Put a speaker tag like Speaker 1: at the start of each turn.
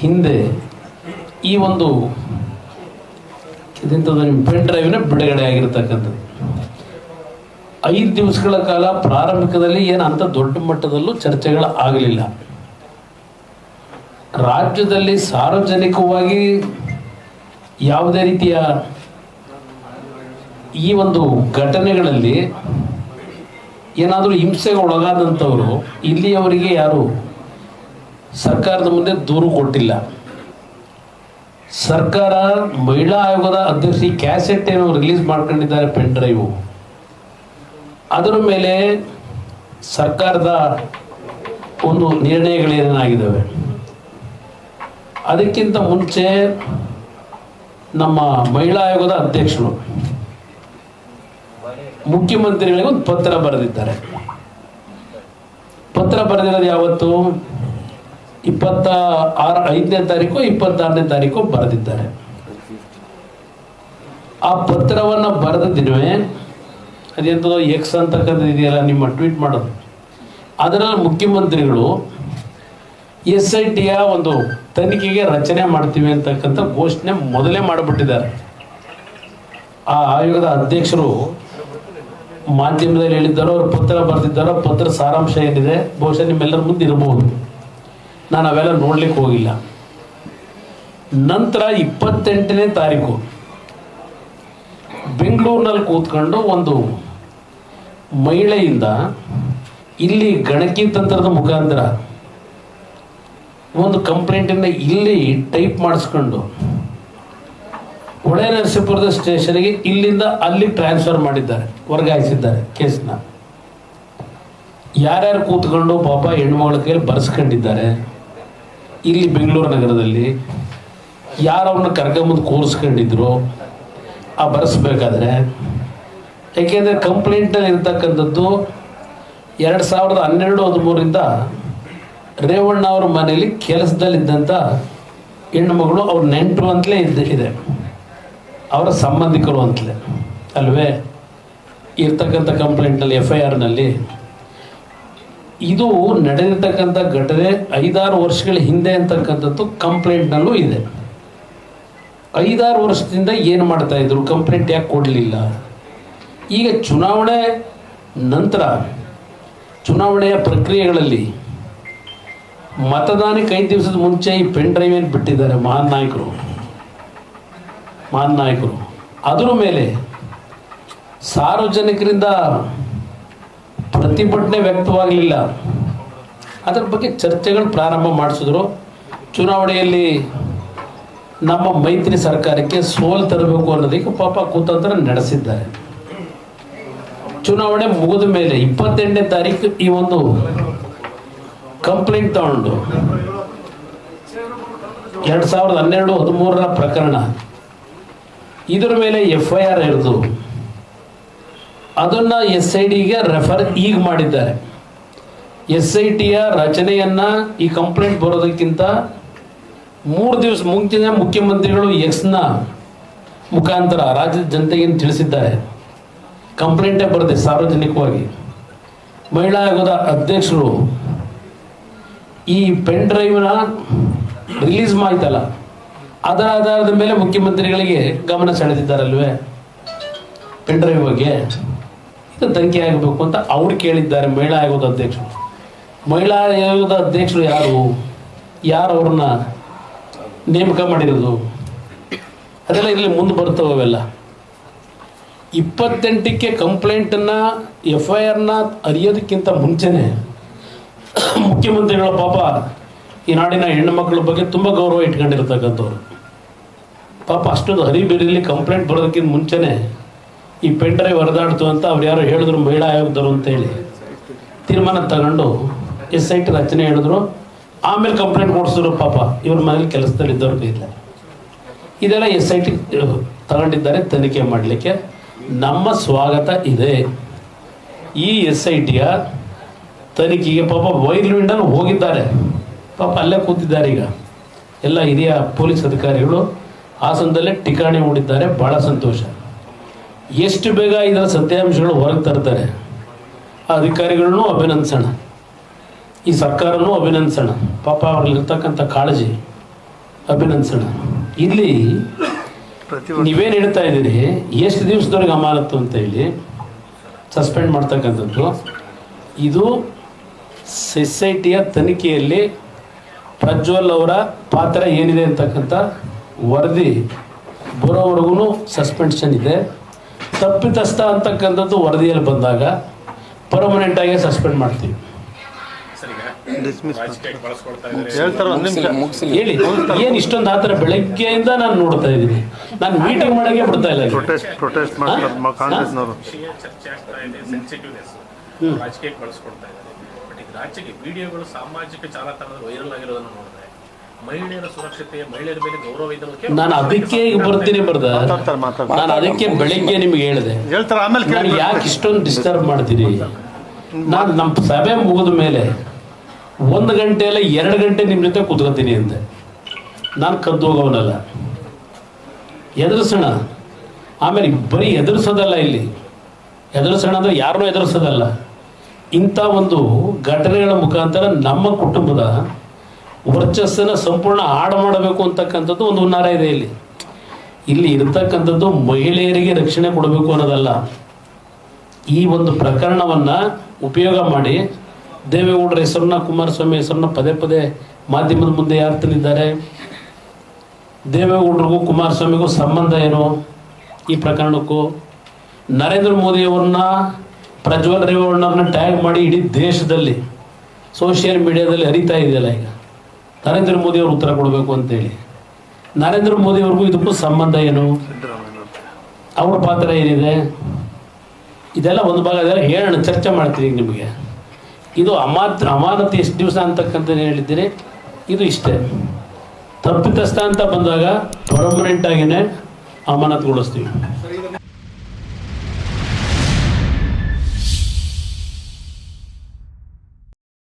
Speaker 1: ಹಿಂದೆ ಈ ಒಂದು ಇದೆಂಥದ್ದು ನಿಮ್ಮ ಪೆನ್ ಡ್ರೈವ್ನ ಬಿಡುಗಡೆ ಆಗಿರತಕ್ಕಂಥದ್ದು. ಐದು ದಿವಸಗಳ ಕಾಲ ಪ್ರಾರಂಭಿಕದಲ್ಲಿ ಏನು ಅಂಥ ದೊಡ್ಡ ಮಟ್ಟದಲ್ಲೂ ಚರ್ಚೆಗಳು ಆಗಲಿಲ್ಲ. ರಾಜ್ಯದಲ್ಲಿ ಸಾರ್ವಜನಿಕವಾಗಿ ಯಾವುದೇ ರೀತಿಯ ಈ ಒಂದು ಘಟನೆಗಳಲ್ಲಿ ಏನಾದರೂ ಹಿಂಸೆಗೆ ಒಳಗಾದಂಥವರು, ಇಲ್ಲಿಯವರಿಗೆ ಯಾರು ಸರ್ಕಾರದ ಮುಂದೆ ದೂರು ಕೊಟ್ಟಿಲ್ಲ. ಸರ್ಕಾರ ಮಹಿಳಾ ಆಯೋಗದ ಅಧ್ಯಕ್ಷ ಕ್ಯಾಸೆಟ್ ಏನು ರಿಲೀಸ್ ಮಾಡ್ಕೊಂಡಿದ್ದಾರೆ ಪೆನ್ ಡ್ರೈವು. ಅದರ ಮೇಲೆ ಸರ್ಕಾರದ ಒಂದು ನಿರ್ಣಯಗಳೇನಾಗಿದ್ದಾವೆ ಅದಕ್ಕಿಂತ ಮುಂಚೆ ನಮ್ಮ ಮಹಿಳಾ ಆಯೋಗದ ಅಧ್ಯಕ್ಷರು ಮುಖ್ಯಮಂತ್ರಿಗಳಿಗೆ ಒಂದು ಪತ್ರ ಬರೆದಿದ್ದಾರೆ. ಪತ್ರ ಬರೆದಿರೋದು ಯಾವತ್ತು? ಇಪ್ಪತ್ತ ಆರು ಐದನೇ ತಾರೀಕು, ಇಪ್ಪತ್ತಾರನೇ ತಾರೀಕು ಬರೆದಿದ್ದಾರೆ. ಆ ಪತ್ರವನ್ನು ಬರೆದ ದಿನವೇ ಅದೆಂಥದೋ ಎಕ್ಸ್ ಅಂತಕ್ಕಂಥದ್ದು ಇದೆಯಲ್ಲ ನಿಮ್ಮ ಟ್ವೀಟ್ ಮಾಡೋದು. ಅದರಲ್ಲಿ ಮುಖ್ಯಮಂತ್ರಿಗಳು ಎಸ್ ಐ ಟಿಯ ಒಂದು ತನಿಖೆಗೆ ರಚನೆ ಮಾಡ್ತೀವಿ ಅಂತಕ್ಕಂಥ ಘೋಷಣೆ ಮೊದಲೇ ಮಾಡಿಬಿಟ್ಟಿದ್ದಾರೆ. ಆ ಆಯೋಗದ ಅಧ್ಯಕ್ಷರು ಮಾಧ್ಯಮದಲ್ಲಿ ಹೇಳಿದ್ದಾರೋ, ಅವ್ರ ಪತ್ರ ಬರೆದಿದ್ದಾರೋ ಪತ್ರ ಸಾರಾಂಶ ಏನಿದೆ, ಬಹುಶಃ ನಿಮ್ಮೆಲ್ಲರ ಮುಂದೆ ಇರಬಹುದು. ನಾನು ಅವೆಲ್ಲ ನೋಡ್ಲಿಕ್ಕೆ ಹೋಗಿಲ್ಲ. ನಂತರ ಇಪ್ಪತ್ತೆಂಟನೇ ತಾರೀಕು ಬೆಂಗಳೂರಿನಲ್ಲಿ ಕೂತ್ಕೊಂಡು ಒಂದು ಮಹಿಳೆಯಿಂದ ಇಲ್ಲಿ ಗಣಕಿ ತಂತ್ರದ ಮುಖಾಂತರ ಒಂದು ಕಂಪ್ಲೇಂಟನ್ನು ಇಲ್ಲಿ ಟೈಪ್ ಮಾಡಿಸ್ಕೊಂಡು ಹೊಳೆ ನರಸೀಪುರದ ಸ್ಟೇಷನ್ಗೆ ಇಲ್ಲಿಂದ ಅಲ್ಲಿ ಟ್ರಾನ್ಸ್ಫರ್ ಮಾಡಿದ್ದಾರೆ, ವರ್ಗಾಯಿಸಿದ್ದಾರೆ ಕೇಸನ್ನ ಯಾರ್ಯಾರು ಕೂತ್ಕೊಂಡು ಪಾಪ ಹೆಣ್ಮಗಳ ಕೈಯಲ್ಲಿ ಬರ್ಸ್ಕೊಂಡಿದ್ದಾರೆ ಇಲ್ಲಿ ಬೆಂಗಳೂರು ನಗರದಲ್ಲಿ ಯಾರು ಅವ್ರನ್ನ ಕರ್ಕೊಂಬಂದು ಕೂರಿಸ್ಕೊಂಡಿದ್ರು, ಆ ಬರೆಸ್ಬೇಕಾದ್ರೆ, ಯಾಕೆಂದರೆ ಕಂಪ್ಲೇಂಟಲ್ಲಿ ಇರ್ತಕ್ಕಂಥದ್ದು ಎರಡು ಸಾವಿರದ ಹನ್ನೆರಡು ಹದಿಮೂರಿಂದ ರೇವಣ್ಣ ಅವ್ರ ಮನೆಯಲ್ಲಿ ಕೆಲಸದಲ್ಲಿದ್ದಂಥ ಹೆಣ್ಣುಮಗಳು ಅವ್ರ ನೆಂಟರು ಅಂತಲೇ ಇದ್ದ ಇದೆ. ಅವರ ಸಂಬಂಧಿಕರು ಅಂತಲೇ. ಅಲ್ವೇ? ಇರ್ತಕ್ಕಂಥ ಕಂಪ್ಲೇಂಟಲ್ಲಿ ಎಫ್ ಐ ಆರ್ನಲ್ಲಿ ಇದು ನಡೆದಿರ್ತಕ್ಕಂಥ ಘಟನೆ ಐದಾರು ವರ್ಷಗಳ ಹಿಂದೆ ಅಂತಕ್ಕಂಥದ್ದು ಕಂಪ್ಲೇಂಟ್ನಲ್ಲೂ ಇದೆ. ಐದಾರು ವರ್ಷದಿಂದ ಏನು ಮಾಡ್ತಾ ಇದ್ರು? ಕಂಪ್ಲೇಂಟ್ ಯಾಕೆ ಕೊಡಲಿಲ್ಲ? ಈಗ ಚುನಾವಣೆ ನಂತರ, ಚುನಾವಣೆಯ ಪ್ರಕ್ರಿಯೆಗಳಲ್ಲಿ ಮತದಾನಕ್ಕೆ ಐದು ದಿವಸದ ಮುಂಚೆ ಈ ಪೆನ್ ಡ್ರೈವ್ ಏನು ಬಿಟ್ಟಿದ್ದಾರೆ? ಮಹಾನ್ ನಾಯಕರು. ಮಹಾನ್ ನಾಯಕರು. ಅದರ ಮೇಲೆ ಸಾರ್ವಜನಿಕರಿಂದ ಪ್ರತಿಭಟನೆ ವ್ಯಕ್ತವಾಗಲಿಲ್ಲ. ಅದರ ಬಗ್ಗೆ ಚರ್ಚೆಗಳು ಪ್ರಾರಂಭ ಮಾಡಿಸಿದ್ರು. ಚುನಾವಣೆಯಲ್ಲಿ ನಮ್ಮ ಮೈತ್ರಿ ಸರ್ಕಾರಕ್ಕೆ ಸೋಲು ತರಬೇಕು ಅನ್ನೋದಕ್ಕೆ ಪಾಪ ಕುತಂತ್ರ ನಡೆಸಿದ್ದಾರೆ. ಚುನಾವಣೆ ಮುಗಿದ ಮೇಲೆ ಇಪ್ಪತ್ತೆಂಟನೇ ತಾರೀಕು ಈ ಒಂದು ಕಂಪ್ಲೇಂಟ್ ತಗೊಂಡು ಎರಡು ಸಾವಿರದ ಹನ್ನೆರಡು ಹದಿಮೂರರ ಪ್ರಕರಣ. ಇದರ ಮೇಲೆ ಎಫ್ ಐ ಆರ್ ಇರಿದು ಅದನ್ನ ಎಸ್ ಐ ಡಿಗೆ ರೆಫರ್ ಈಗ ಮಾಡಿದ್ದಾರೆ. ಎಸ್ ಐ ಟಿಯ ರಚನೆಯನ್ನ ಈ ಕಂಪ್ಲೇಂಟ್ ಬರೋದಕ್ಕಿಂತ ಮೂರು ದಿವಸ ಮುಂಚಿನ ಮುಖ್ಯಮಂತ್ರಿಗಳು ಎಕ್ಸ್ನ ಮುಖಾಂತರ ರಾಜ್ಯದ ಜನತೆಗೆ ತಿಳಿಸಿದ್ದಾರೆ. ಕಂಪ್ಲೇಂಟೇ ಬರದೆ ಸಾರ್ವಜನಿಕವಾಗಿ. ಮಹಿಳಾ ಆಯೋಗದ ಅಧ್ಯಕ್ಷರು ಈ ಪೆನ್ ಡ್ರೈವ್ನ ರಿಲೀಸ್ ಮಾಡಿತಲ್ಲ ಅದರ ಆಧಾರದ ಮೇಲೆ ಮುಖ್ಯಮಂತ್ರಿಗಳಿಗೆ ಗಮನ ಸೆಳೆದಿದ್ದಾರಲ್ವೇ? ಪೆನ್ ಡ್ರೈವ್ ಬಗ್ಗೆ. ತನಿಖೆ ಆಗಬೇಕು ಅಂತ ಅವ್ರು ಕೇಳಿದ್ದಾರೆ ಮಹಿಳಾ ಆಯೋಗದ ಅಧ್ಯಕ್ಷರು. ಮಹಿಳಾ ಆಯೋಗದ ಅಧ್ಯಕ್ಷರು ಯಾರು? ಯಾರು ಅವ್ರನ್ನ ನೇಮಕ ಮಾಡಿರೋದು? ಅದೆಲ್ಲ ಇಲ್ಲಿ ಮುಂದೆ ಬರ್ತವೆ ಅವೆಲ್ಲ. ಇಪ್ಪತ್ತೆಂಟಕ್ಕೆ ಕಂಪ್ಲೇಂಟನ್ನು ಎಫ್ ಐ ಆರ್ನ ಅರಿಯೋದಕ್ಕಿಂತ ಮುಂಚೆನೆ ಮುಖ್ಯಮಂತ್ರಿಗಳ ಪಾಪ ಈ ನಾಡಿನ ಹೆಣ್ಣು ಮಕ್ಕಳ ಬಗ್ಗೆ ತುಂಬ ಗೌರವ ಇಟ್ಕೊಂಡಿರ್ತಕ್ಕಂಥವ್ರು. ಪಾಪ ಅಷ್ಟೊಂದು ಹರಿಬೇರಿಲಿ ಕಂಪ್ಲೇಂಟ್ ಬರೋದಕ್ಕಿಂತ ಮುಂಚೆನೆ ಈ ಪೆಂಡ್ರೈ ಹೊರದಾಡ್ತು ಅಂತ ಅವ್ರು ಯಾರೋ ಹೇಳಿದ್ರು, ಮಹಿಳಾ ಆಯೋಗದವರು ಅಂತೇಳಿ ತೀರ್ಮಾನ ತಗೊಂಡು ಎಸ್ ಐ ಟಿ ರಚನೆ ಹೇಳಿದ್ರು. ಆಮೇಲೆ ಕಂಪ್ಲೇಂಟ್ ಕೊಡಿಸಿದ್ರು ಪಾಪ. ಇವ್ರ ಮನೇಲಿ ಕೆಲಸದಲ್ಲಿ ಇದ್ದವ್ರಿಗೆ ಇಲ್ಲ ಇದೆಲ್ಲ ಎಸ್ ಐ ಟಿ ತಗೊಂಡಿದ್ದಾರೆ ತನಿಖೆ ಮಾಡಲಿಕ್ಕೆ. ನಮ್ಮ ಸ್ವಾಗತ ಇದೆ. ಈ ಎಸ್ ಐ ಟಿಯ ತನಿಖೆಗೆ ಪಾಪ ವೈರ್ವಿಂಡಲ್ಲಿ ಹೋಗಿದ್ದಾರೆ. ಪಾಪ ಅಲ್ಲೇ ಕೂತಿದ್ದಾರೆ ಈಗ. ಎಲ್ಲ ಹಿರಿಯ ಪೊಲೀಸ್ ಅಧಿಕಾರಿಗಳು ಹಾಸನದಲ್ಲೇ ಠಿಕಾಣಿ ಹೂಡಿದ್ದಾರೆ. ಭಾಳ ಸಂತೋಷ. ಎಷ್ಟು ಬೇಗ ಇದರ ಸತ್ಯಾಂಶಗಳು ಹೊರಗೆ ತರ್ತಾರೆ? ಆ ಅಧಿಕಾರಿಗಳನ್ನೂ ಅಭಿನಂದಿಸೋಣ. ಈ ಸರ್ಕಾರನೂ ಅಭಿನಂದಿಸೋಣ. ಪಾಪ ಅವ್ರಲ್ಲಿರ್ತಕ್ಕಂಥ ಕಾಳಜಿ ಅಭಿನಂದಿಸೋಣ. ಇಲ್ಲಿ ನೀವೇನು ಹೇಳ್ತಾ ಇದ್ದೀರಿ? ಎಷ್ಟು ದಿವಸದವರೆಗೆ ಅಮಾನತ್ತು ಅಂತ ಹೇಳಿ ಸಸ್ಪೆಂಡ್ ಮಾಡ್ತಕ್ಕಂಥದ್ದು. ಇದು ಸೊಸೈಟಿಯ ತನಿಖೆಯಲ್ಲಿ ಪ್ರಜ್ವಲ್ ಅವರ ಪಾತ್ರ ಏನಿದೆ ಅಂತಕ್ಕಂಥ ವರದಿ ಬರೋವರೆಗೂ ಸಸ್ಪೆನ್ಷನ್ ಇದೆ. ತಪ್ಪಿತಸ್ಥ ಅಂತಕ್ಕಂಥದ್ದು ವರದಿಯಲ್ಲಿ ಬಂದಾಗ ಪರ್ಮನೆಂಟ್ ಆಗಿ ಸಸ್ಪೆಂಡ್ ಮಾಡ್ತೀವಿ.
Speaker 2: ಡಿಸ್ಮಿಸ್
Speaker 3: ರಾಜಕೀಯಕ್ಕೆ ಬಳಸ್ಕೊಳ್ತಾ ಇದ್ದಾರೆ.
Speaker 2: ಹೇಳ್ತಾರೆ ಒಂದು ನಿಮಿಷ
Speaker 1: ಹೇಳಿ ಏನು ಇಷ್ಟೊಂದು ಆತರ ಬೆಳಗ್ಗೆಯಿಂದ ನಾನು ನೋಡ್ತಾ ಇದ್ದೀನಿ. ನಾನು ಮೀಟಿಂಗ್ ಮಾಡಕ್ಕೆ ಬಿಡ್ತಾ ಇಲ್ಲ
Speaker 3: ರಾಜಕೀಯಕ್ಕೆ ಬಳಸ್ಕೊಡ್ತಾ ಇದ್ದಾರೆ. ಬಟ್ ಈಗ ರಾಜ್ಯಕ್ಕೆ ವಿಡಿಯೋಗಳು ಸಾಮಾಜಿಕ ಜಾಲತಾಣದಲ್ಲಿ ವೈರಲ್ ಆಗಿರೋದನ್ನು ನೋಡಿದ್ರೆ
Speaker 1: ನಾನು ಅದಕ್ಕೆ ಬರ್ತೀನಿ ಬರ್ದ? ನಾನು ಅದಕ್ಕೆ ಬೆಳಿಗ್ಗೆ ನಿಮ್ಗೆ ಹೇಳಿದೆ.
Speaker 2: ಹೇಳ್ತಾರೆ ಆಮೇಲೆ
Speaker 1: ನಾನು ಯಾಕೆ ಇಷ್ಟೊಂದು ಡಿಸ್ಟರ್ಬ್ ಮಾಡ್ತೀರಿ? ನಾನು ನಮ್ಮ ಸಭೆ ಮುಗಿದ ಮೇಲೆ ಒಂದು ಗಂಟೆ ಅಲ್ಲ ಎರಡು ಗಂಟೆ ನಿಮ್ಮ ಜೊತೆ ಕುತ್ಕೋತೀನಿ ಅಂತೆ ನಾನು ಕದ್ದು ಹೋಗೋನಲ್ಲ. ಎದುರಿಸೋಣ. ಆಮೇಲೆ ಬರೀ ಎದುರಿಸೋದಲ್ಲ ಇಲ್ಲಿ. ಎದುರಿಸೋಣ ಅಂದ್ರೆ ಯಾರನ್ನೂ ಎದುರಿಸೋದಲ್ಲ. ಇಂಥ ಒಂದು ಘಟನೆಗಳ ಮುಖಾಂತರ ನಮ್ಮ ಕುಟುಂಬದ ವರ್ಚಸ್ಸನ್ನು ಸಂಪೂರ್ಣ ಹಾಡು ಮಾಡಬೇಕು ಅಂತಕ್ಕಂಥದ್ದು ಒಂದು ಹುನ್ನಾರ ಇದೆ ಇಲ್ಲಿ. ಇಲ್ಲಿ ಇರ್ತಕ್ಕಂಥದ್ದು ಮಹಿಳೆಯರಿಗೆ ರಕ್ಷಣೆ ಕೊಡಬೇಕು ಅನ್ನೋದಲ್ಲ. ಈ ಒಂದು ಪ್ರಕರಣವನ್ನ ಉಪಯೋಗ ಮಾಡಿ ದೇವೇಗೌಡರ ಹೆಸರನ್ನ, ಕುಮಾರಸ್ವಾಮಿ ಹೆಸರನ್ನ ಪದೇ ಪದೇ ಮಾಧ್ಯಮದ ಮುಂದೆ ಯಾರು ದೇವೇಗೌಡರಿಗೂ ಕುಮಾರಸ್ವಾಮಿಗೂ ಸಂಬಂಧ ಏನು ಈ ಪ್ರಕರಣಕ್ಕೂ? ನರೇಂದ್ರ ಮೋದಿಯವರನ್ನ ಪ್ರಜ್ವಲ್ ರೇವಣ್ಣವ್ರನ್ನ ಟ್ಯಾಗ್ ಮಾಡಿ ಇಡೀ ದೇಶದಲ್ಲಿ ಸೋಷಿಯಲ್ ಮೀಡಿಯಾದಲ್ಲಿ ಅರಿತಾ ಇದೆಯಲ್ಲ ಈಗ. ನರೇಂದ್ರ ಮೋದಿ ಅವರು ಉತ್ತರ ಕೊಡಬೇಕು ಅಂತೇಳಿ ನರೇಂದ್ರ ಮೋದಿ ಅವ್ರಿಗೂ ಇದಕ್ಕೂ ಸಂಬಂಧ ಏನು? ಅವ್ರ ಪಾತ್ರ ಏನಿದೆ? ಇದೆಲ್ಲ ಒಂದು ಭಾಗ ಇದೆಲ್ಲ ಹೇಳೋಣ, ಚರ್ಚೆ ಮಾಡ್ತೀನಿ ನಿಮಗೆ. ಇದು ಅಮಾತ್ ಅಮಾನತು ಎಷ್ಟು ದಿವಸ ಅಂತಕ್ಕಂಥ ಹೇಳಿದ್ದೀರಿ? ಇದು ಇಷ್ಟೇ. ತಪ್ಪಿತಸ್ಥ ಅಂತ ಬಂದಾಗ ಪರ್ಮನೆಂಟ್ ಆಗಿನೇ ಅಮಾನತುಗೊಳಿಸ್ತೀವಿ.